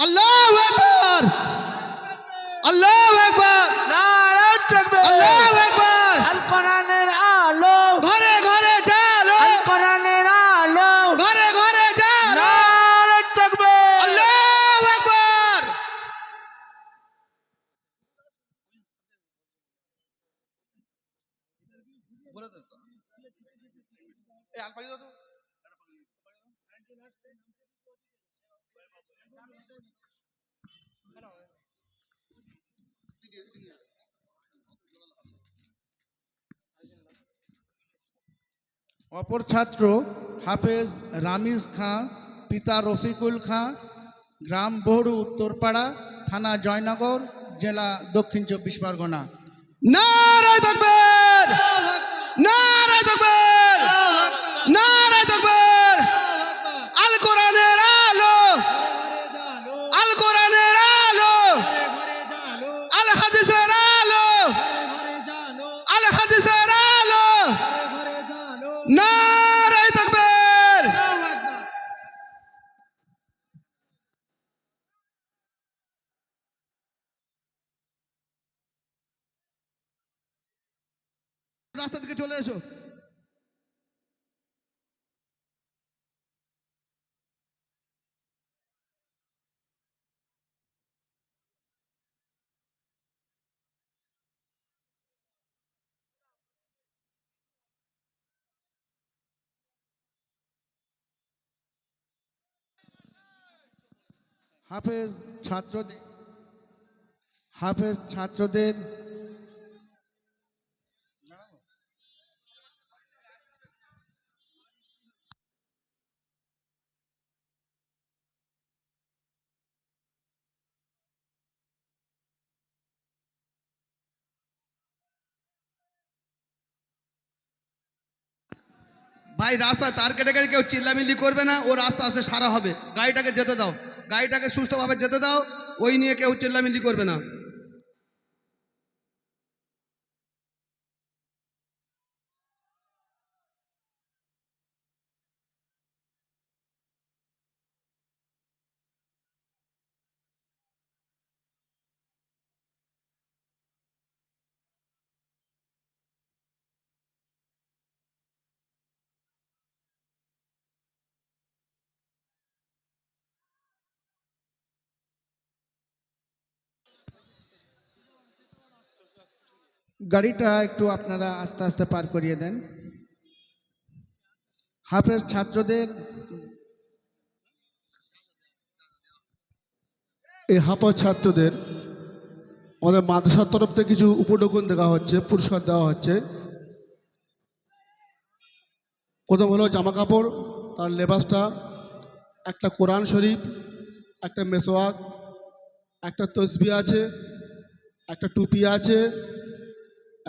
আল্লাহু আকবার। আল্লাহু থাকবে। আল্লাহু আকবার। আল কোরআনের আলো। ঘরে ঘরে জালো। কোরআনের আলো। ঘরে ঘরে জালো। থাকবে। আল্লাহু আকবার। অপর ছাত্র হাফেজ রামিজ খাঁ, পিতা রফিকুল খাঁ, গ্রাম বড়ু উত্তরপাড়া, থানা জয়নগর, জেলা দক্ষিণ চব্বিশ পরগনা। নারায় নারায় রাস্তা থেকে চলে এসো। হাফেজ ছাত্রদের হাফেজ ছাত্রদের ভাই রাস্তা তার কেটে কেটে কেউ চিল্লামিল্লি করবে না, ও রাস্তা আস্তে সারা হবে। গাড়িটাকে যেতে দাও। গাড়িটাকে সুস্থভাবে যেতে দাও, ওই নিয়ে কেউ চিল্লামিল্লি করবে না। গাড়িটা একটু আপনারা আস্তে আস্তে পার করিয়ে দেন। হাফেজ ছাত্রদের এই হাফা ছাত্রদের আমাদের মাদ্রাসার তরফ থেকে কিছু উপঢৌকন দেওয়া হচ্ছে, পুরস্কার দেওয়া হচ্ছে। প্রথম হলো জামা কাপড়, তার লেবাসটা, একটা কোরআন শরীফ, একটা মেসোয়াক, একটা তসবি আছে, একটা টুপি আছে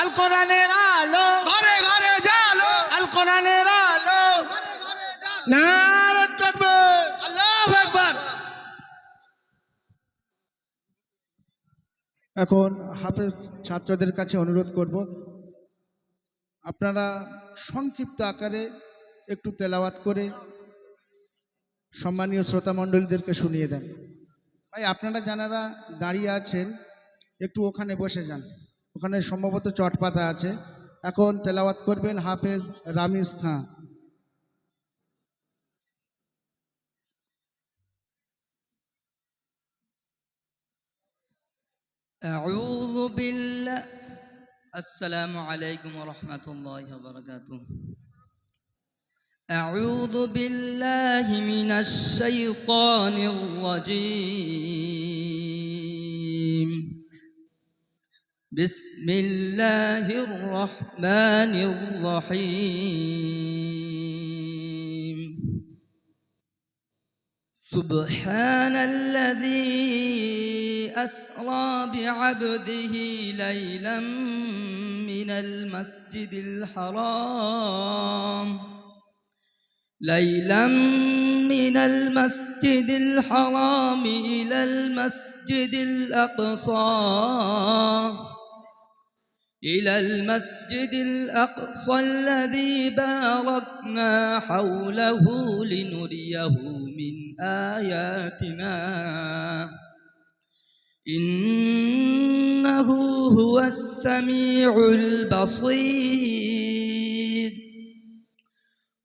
আল কোরআনের আলো। ঘরে ঘরে জালো। আল কোরআনের আলো। নারায়ণ থাকবে আল্লাহু আকবার। এখন হাফেজ ছাত্রদের কাছে অনুরোধ করব আপনারা সংক্ষিপ্ত আকারে একটু তেলাওয়াত করে সম্মানীয় শ্রোতা মণ্ডলীদেরকে শুনিয়ে দেন। ভাই আপনারা যারা দাঁড়িয়ে আছেন একটু ওখানে বসে যান ওখানে সম্ভবত চটপাতা আছে এখন তেলাওয়াত করবেন হাফেজ রামিজ খাঁ أعوذ بالله السلام عليكم ورحمة الله وبركاته أعوذ بالله من الشيطان الرجيم. بسم الله الرحمن الرحيم. سبحان الذي أسرى بعبده ليلا من المسجد الحرام. ليلا من المسجد الحرام إلى المسجد الأقصى. إلى المسجد الأقصى الذي باركنا حوله لنريه من آياتنا. إنه هو السميع البصير.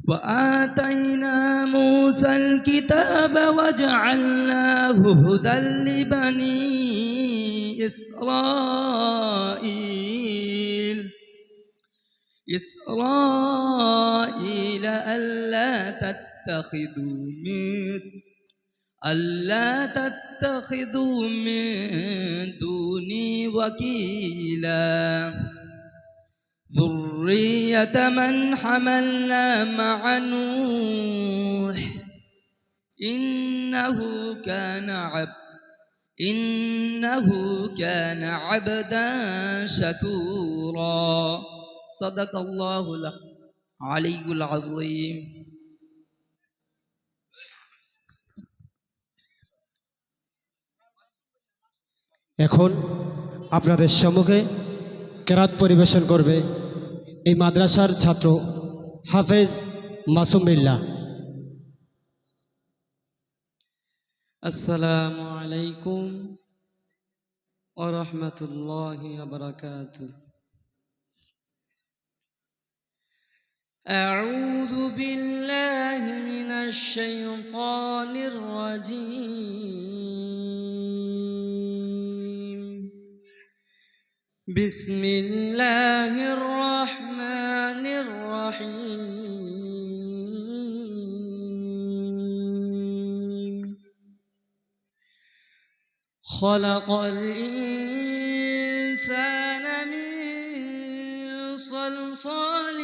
وآتينا موسى الكتاب وجعلناه هدى لبني إسرائيل. إسرائيل ألا تتخذوا من ألا تتخذوا من دوني وكيلا. ذرية من حملنا مع نوح إنه كان عبد إنه كان عبدا شكورا صدق الله العلي العظيم এখন আপনাদের সম্মুখে কেরাত পরিবেশন করবে এই মাদ্রাসার ছাত্র হাফেজ মাসুম বিল্লাহ السلام عليكم ورحمة الله وبركاته أعوذ بالله من الشيطان الرجيم بسم الله الرحمن الرحيم. خلق الإنسان من صلصال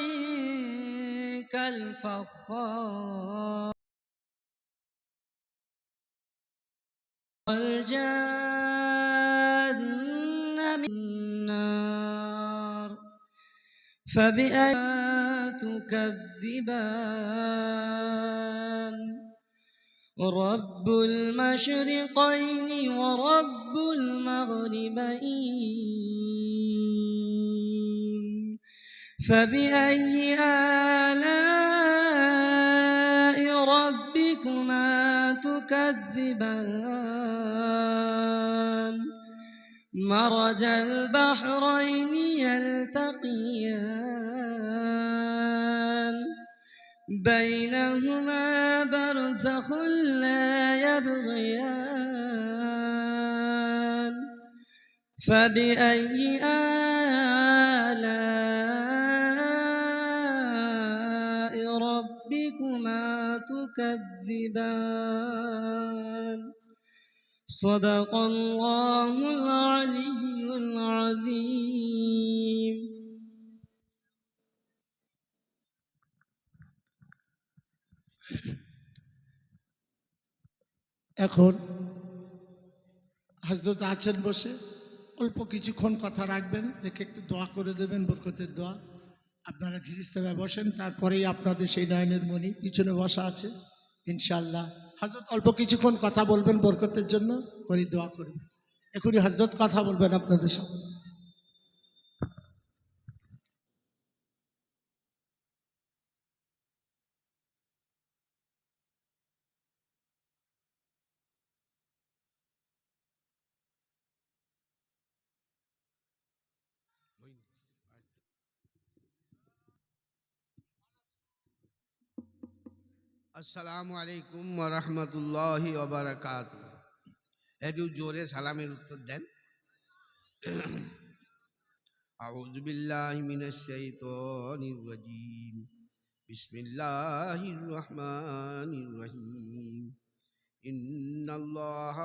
كالفخار. والجان من النار. فبأي تكذبان. رب المشرقين ورب المغربين. فبأي آلاء ربكما تكذبان؟ مرج البحرين يلتقيان. بينهما برزخ لا يبغيان فبأي آلاء ربكما تكذبان صدق الله العلي العظيم এখন হাজরত আছেন বসে, অল্প কিছুক্ষণ কথা রাখবেন, দেখে একটু দোয়া করে দেবেন, বরকতের দোয়া। আপনারা ধীরস্থভাবে বসেন, তারপরেই আপনাদের সেই নয়নের মণি পিছনে বসা আছে। ইনশাল্লাহ হাজরত অল্প কিছুক্ষণ কথা বলবেন বরকতের জন্য করি দোয়া করবেন। এখনই হাজরত কথা বলবেন আপনাদের সাথে আসসালামু আলাইকুম রহমতুল্লাহ ওবরাকাত একটু জোরে সালামের উত্তর দেন أعوذ بالله من الشيطان الرجيم بسم الله الرحمن الرحيم إن الله